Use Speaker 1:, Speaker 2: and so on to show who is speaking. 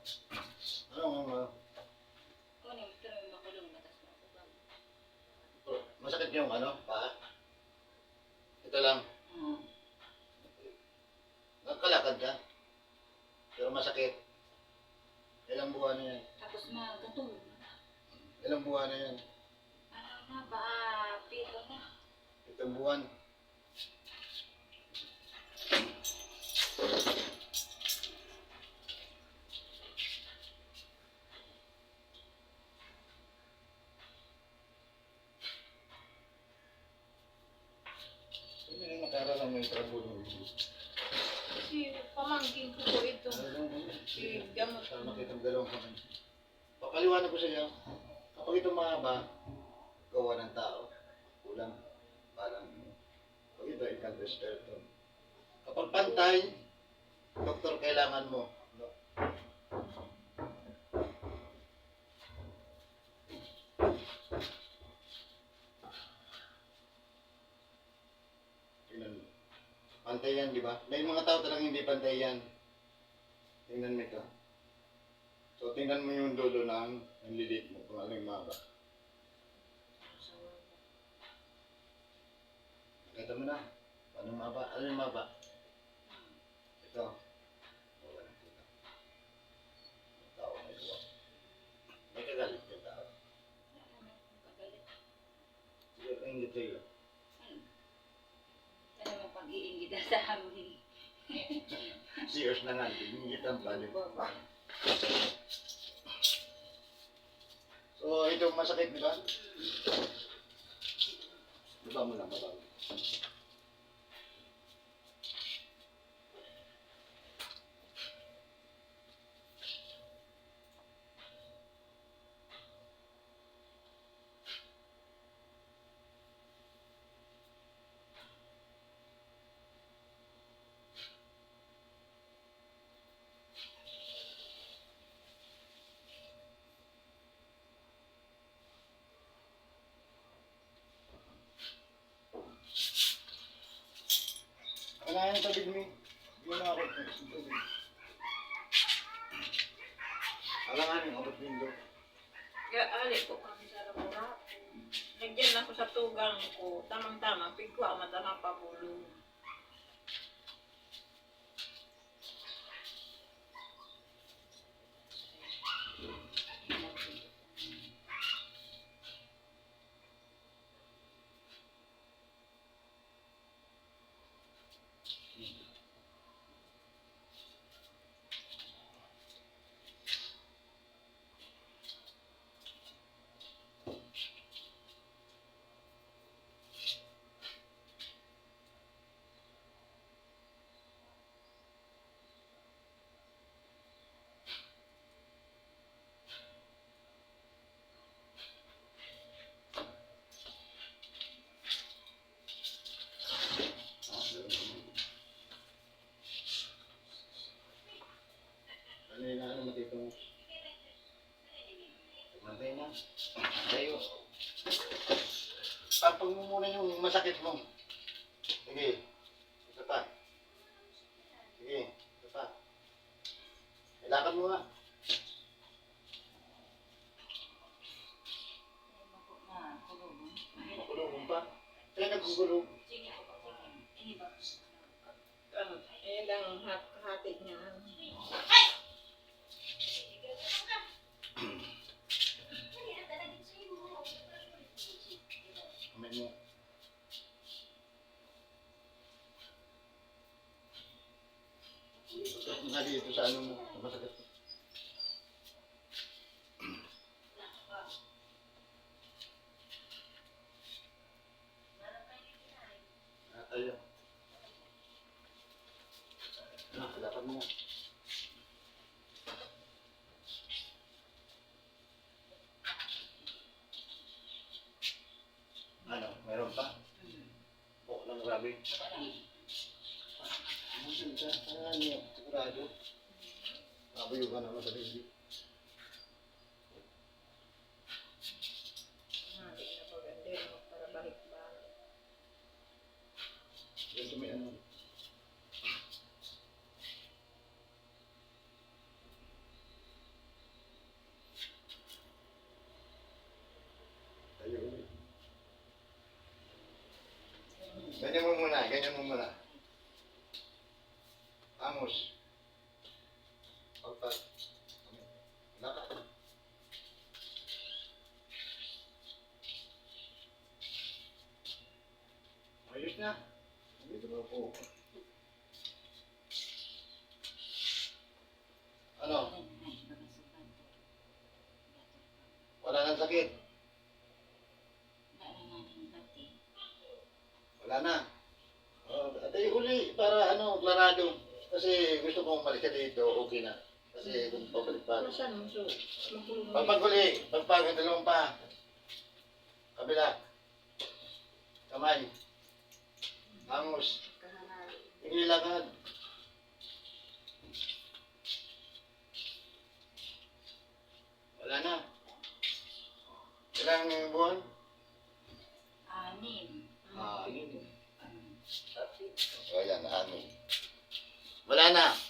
Speaker 1: Ano, ano?
Speaker 2: Kung ano, ito na makulong matas mo.
Speaker 1: Masakit yung ano, paa? Ito lang.
Speaker 2: Hmm.
Speaker 1: Nagkalakad ka. Pero masakit. Ilang buwan na yan?
Speaker 2: Tapos magatong.
Speaker 1: Ilang buwan na yan?
Speaker 2: Ano na ba? Pito na.
Speaker 1: Itong buwan. Hindi na nakaralang may trabulo.
Speaker 3: Si pamangkin ko po ito. Si gamot.
Speaker 1: Para makita ang dalawang kamay. Papaliwanag ko sa iyo. Kapag ito mahaba, gawa ng tao. Kulang. Parang. Pag ito, ikanto. Kapag pantay, doktor kailangan mo. No? Tingnan mo. Pantay yan, di ba? May mga tao talagang hindi pantay yan. Tingnan mo ito. So, tingnan mo yung dulo ng ng lilit mo kung ano yung maba. Kita mo na. Ano yung maba? Ano yung maba? Ito. Oh, walang kita. Ang Tao may kagalit yung tao.
Speaker 2: Kagalit.
Speaker 1: Sige, ingit sa'yo.
Speaker 2: Ano mo pag-iingit sa amin.
Speaker 1: Serious na nga. Ingit ang balik. So, ito masakit, di ba? Baba mo lang, baba. Kailangan yung tabig mo. Na ako. Tubig. Kailangan yung abot window.
Speaker 3: Kaya ali ko kami sa labora. Nagyan ako sa tugang ko. Tamang-tama. Pigko ang matama
Speaker 1: ano mo? Mantay na. Tayo. Tapang mo muna yung masakit mo. Sige. Ito pa. Sige. Ito pa. Ilakad mo nga. Mo pa. Kaya nagugulong.
Speaker 2: Sige?
Speaker 3: Ano, eh lang hat
Speaker 1: mo. Ito nga dito sa ano mo. sa Masakit. Ah, Tayo. Ah, lakad mo. Ano, meron pa? Oo, lang grabe. Busin ka. Ano, sigurado. Babayo ka naman sa hindi.
Speaker 3: Hati na po ganda para balik-balik.
Speaker 1: Ganito may ano. Ganyan mo muna, ganyan mo muna. Amos. Pagpag. Naka. Ayos na. Dito na po. Ano? Wala nang sakit.
Speaker 2: Wala na natin pati.
Speaker 1: Wala na. Oh, ate, huli para ano, klarado. Kasi gusto kong balik ka dito, okay na. Kasi kung pabalik pa.
Speaker 3: No? So.
Speaker 1: Pagpaguli, pagpagod, dalawang pa. Kabila. Kamay. Angus.
Speaker 3: Kahanan.
Speaker 1: Ingilakad. Wala na. Ilang buwan?
Speaker 2: Anim.
Speaker 1: Ah, yun.
Speaker 2: Ano?
Speaker 1: O yan, amin. Wala na.